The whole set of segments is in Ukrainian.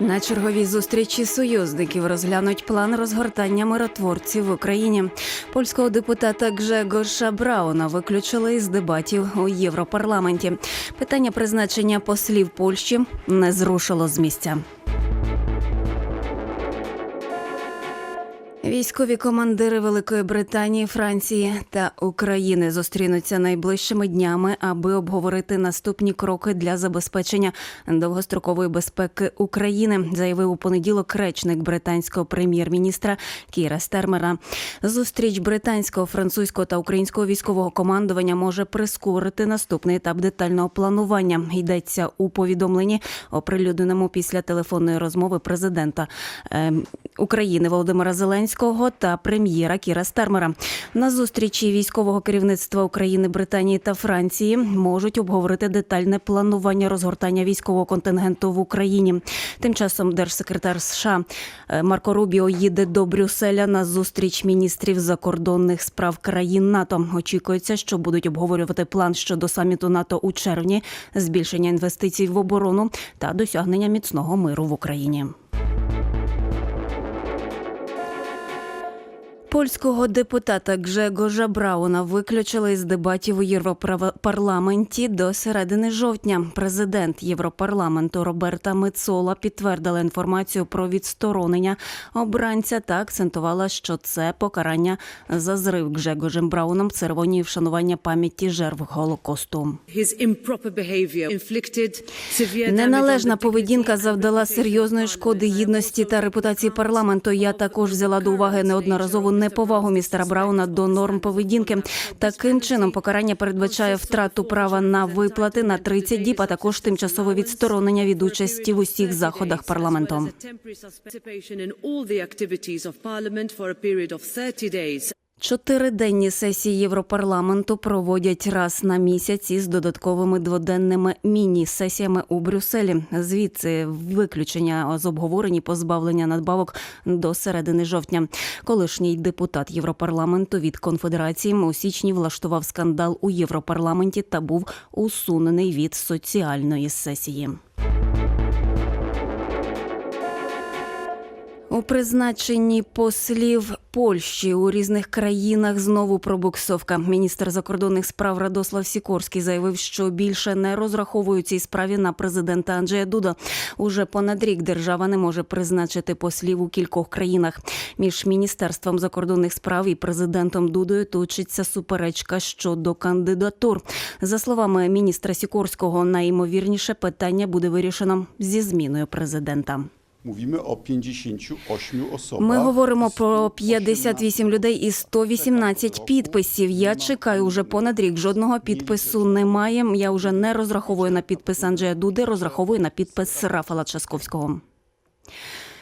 На черговій зустрічі союзників розглянуть план розгортання миротворців в Україні. Польського депутата Гжегоша Брауна виключили із дебатів у Європарламенті. Питання призначення послів Польщі не зрушило з місця. Військові командири Великої Британії, Франції та України зустрінуться найближчими днями, аби обговорити наступні кроки для забезпечення довгострокової безпеки України, заявив у понеділок речник британського прем'єр-міністра Кіра Стермера. Зустріч британського, французького та українського військового командування може прискорити наступний етап детального планування. Йдеться у повідомленні, оприлюдненому після телефонної розмови президента е, України Володимира Зеленського та прем'єра Кіра Стармера. На зустрічі військового керівництва України, Британії та Франції можуть обговорити детальне планування розгортання військового контингенту в Україні. Тим часом держсекретар США е, Марко Рубіо їде до Брюсселя на зустріч міністрів закордонних справ країн НАТО. Очікується, що будуть обговорювати план щодо саміту НАТО у червні, збільшення інвестицій в оборону та досягнення міцного миру в Україні. Польського депутата Гжегожа Брауна виключили з дебатів у Європарламенті до середини жовтня. Президент Європарламенту Роберта Мецола підтвердила інформацію про відсторонення обранця та акцентувала, що це покарання за зрив Гжегожем Брауном церемонії вшанування пам'яті жертв Голокосту. Неналежна поведінка завдала серйозної шкоди гідності та репутації парламенту. Я також взяла до уваги неодноразову неповагу містера Брауна до норм поведінки. Таким чином, покарання передбачає втрату права на виплати на 30 діб, а також тимчасове відсторонення від участі в усіх заходах парламенту. As a temporary participation in all the activities of Parliament for a period of 30 days. Чотириденні сесії Європарламенту проводять раз на місяць із додатковими дводенними міні-сесіями у Брюсселі. Звідси виключення з обговорені позбавлення надбавок до середини жовтня. Колишній депутат Європарламенту від конфедерації у січні влаштував скандал у Європарламенті та був усунений від соціальної сесії. У призначенні послів Польщі у різних країнах знову пробуксовка. Міністр закордонних справ Радослав Сікорський заявив, що більше не розраховують цій справі на президента Анджея Дуда. Уже понад рік держава не може призначити послів у кількох країнах. Між міністерством закордонних справ і президентом Дудою точиться суперечка щодо кандидатур. За словами міністра Сікорського, найімовірніше питання буде вирішено зі зміною президента. Mówimy o 58 osobach. Ми говоримо про 118 58 людей і 118 підписів. Я чекаю уже понад рік. Жодного підпису немає. Я вже не розраховую на підпис Анджея Дуди, розраховую на підпис Рафала Часковського.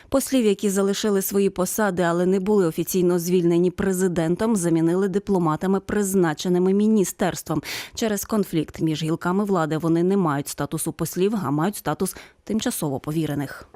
Послів, які залишили свої посади, але не були офіційно звільнені президентом, замінили дипломатами, призначеними міністерством. Через конфлікт між гілками влади вони не мають статусу послів, а мають статус тимчасово повірених.